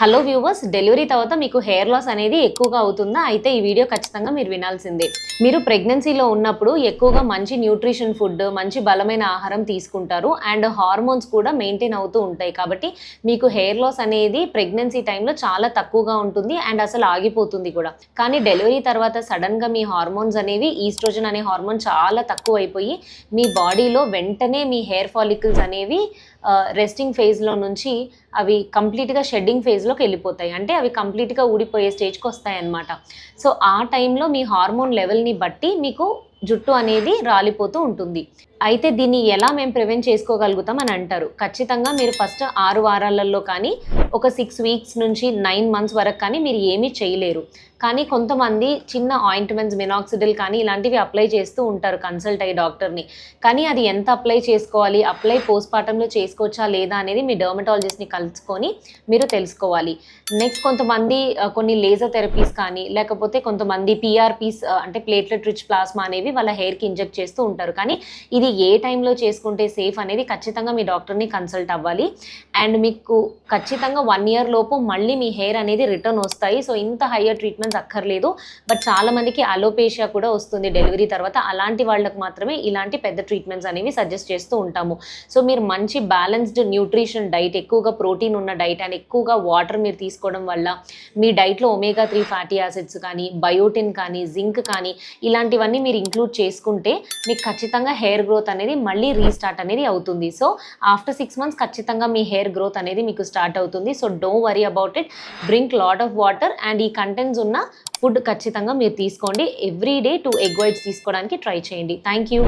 Hello viewers delivery తర్వాత మీకు hair loss అనేది ఎక్కువగా అవుతుందా? అయితే ఈ వీడియో ఖచ్చితంగా మీరు వినాల్సిందే. మీరు ప్రెగ్నెన్సీలో ఉన్నప్పుడు ఎక్కువగా మంచి న్యూట్రిషన్ ఫుడ్ మంచి బలమైన ఆహారం తీసుకుంటారు. అండ్ హార్మోన్స్ కూడా మెయింటైన్ అవుతూ ఉంటాయి. కాబట్టి మీకు హెయిర్ లాస్ అనేది ప్రెగ్నెన్సీ టైంలో చాలా తక్కువగా ఉంటుంది. అండ్ అసలు ఆగిపోతుంది కూడా. కానీ డెలివరీ తర్వాత సడన్గా మీ హార్మోన్స్ అనేవి ఈస్ట్రోజన్ అనే హార్మోన్ చాలా తక్కువ అయిపోయి మీ బాడీలో వెంటనే మీ హెయిర్ ఫాలికల్స్ అనేవి రెస్టింగ్ ఫేజ్లో నుంచి అవి కంప్లీట్గా షెడ్డింగ్ స్టేజ్లోకి వెళ్ళిపోతాయి. అంటే అవి కంప్లీట్గా ఊడిపోయే స్టేజ్కి వస్తాయి అన్నమాట సో ఆ టైంలో మీ హార్మోన్ లెవెల్ని బట్టి మీకు జుట్టు అనేది రాలిపోతూ ఉంటుంది. అయితే దీన్ని ఎలా మేము ప్రివెంట్ చేసుకోగలుగుతాం అని అంటారు. ఖచ్చితంగా మీరు ఫస్ట్ ఆరు వారాలలో కానీ ఒక సిక్స్ వీక్స్ నుంచి నైన్ మంత్స్ వరకు కానీ మీరు ఏమీ చేయలేరు. కానీ కొంతమంది చిన్న ఆయింట్మెంట్స్ మినాక్సిడిల్ కానీ ఇలాంటివి అప్లై చేస్తూ ఉంటారు కన్సల్ట్ అయ్యే డాక్టర్ని కానీ అది ఎంత అప్లై చేసుకోవాలి అప్లై పోస్ట్ పార్టంలో చేసుకోవచ్చా లేదా అనేది మీ డర్మటాలజిస్ట్ని కలుసుకొని మీరు తెలుసుకోవాలి. నెక్స్ట్ కొంతమంది కొన్ని లేజర్ థెరపీస్ కానీ లేకపోతే కొంతమంది పిఆర్పీస్ అంటే ప్లేట్లెట్ రిచ్ ప్లాస్మా అనేవి వాళ్ళ హెయిర్కి ఇంజెక్ట్ చేస్తూ ఉంటారు. కానీ ఇది ఏ టైంలో చేసుకుంటే సేఫ్ అనేది ఖచ్చితంగా మీ డాక్టర్ని కన్సల్ట్ అవ్వాలి. అండ్ మీకు ఖచ్చితంగా వన్ ఇయర్ లోపు మళ్ళీ మీ హెయిర్ అనేది రిటర్న్ వస్తాయి. సో ఇంత హయ్యర్ ట్రీట్మెంట్స్ అక్కర్లేదు. బట్ చాలా మందికి అలోపేషియా కూడా వస్తుంది డెలివరీ తర్వాత. అలాంటి వాళ్ళకి మాత్రమే ఇలాంటి పెద్ద ట్రీట్మెంట్స్ అనేవి సజెస్ట్ చేస్తూ ఉంటాము. సో మీరు మంచి బ్యాలెన్స్డ్ న్యూట్రిషన్ డైట్ ఎక్కువగా ప్రోటీన్ ఉన్న డైట్ అండ్ ఎక్కువగా వాటర్ మీరు తీసుకోవడం వల్ల మీ డైట్లో ఒమేగా త్రీ ఫ్యాటీ యాసిడ్స్ కానీ బయోటిన్ కానీ జింక్ కానీ ఇలాంటివన్నీ మీరు ఇంక్లూడ్ చేసుకుంటే మీకు ఖచ్చితంగా హెయిర్ గ్రోత్ అనేది మళ్ళీ రీస్టార్ట్ అనేది అవుతుంది. సో ఆఫ్టర్ సిక్స్ మంత్స్ ఖచ్చితంగా మీ హెయిర్ గ్రోత్ అనేది మీకు స్టార్ట్ అవుతుంది. So don't worry about it drink lot of water and ఈ కంటెంట్స్ ఉన్న ఫుడ్ ఖచ్చితంగా మీరు తీసుకోండి. Every day two egg whites తీసుకోవడానికి ట్రై చేయండి. Thank you